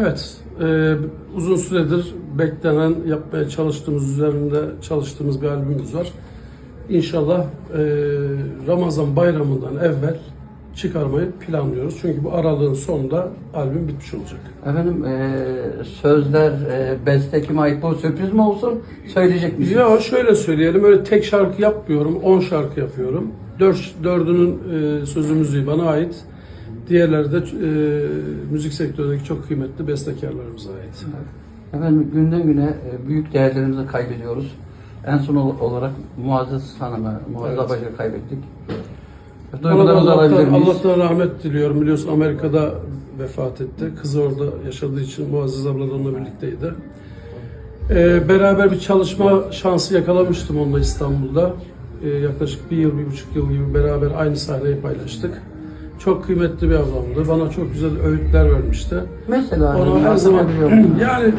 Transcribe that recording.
Evet, e, uzun süredir beklenen, yapmaya çalıştığımız, üzerinde çalıştığımız bir albümümüz var. İnşallah e, Ramazan bayramından evvel çıkarmayı planlıyoruz. Çünkü bu aralığın sonunda albüm bitmiş olacak. Efendim e, sözler e, beste kime ait bu sürpriz mi olsun söyleyecek misiniz? Ya şöyle söyleyelim, öyle tek şarkı yapmıyorum, 10 şarkı yapıyorum. Dört, dördünün e, sözü müziği bana ait. Diğerleri de e, müzik sektöründeki çok kıymetli bestekarlarımıza ait. Efendim günden güne e, büyük değerlerimizi kaybediyoruz. En son ol- olarak Muazzez Hanım'ı, Muazzez Evet. Abacı'yı kaybettik. Duygularınızı alabilir miyiz? Allah'tan rahmet diliyorum. Biliyorsun Amerika'da vefat etti. Kızı orada yaşadığı için Muazzez abla da onunla birlikteydi. Ee, beraber bir çalışma şansı yakalamıştım onunla İstanbul'da. Ee, yaklaşık bir yıl, bir buçuk yıl gibi beraber aynı sahneyi paylaştık. Çok kıymetli bir ablamdı. Bana çok güzel öğütler vermişti. Mesela Onu her aklıma zaman yani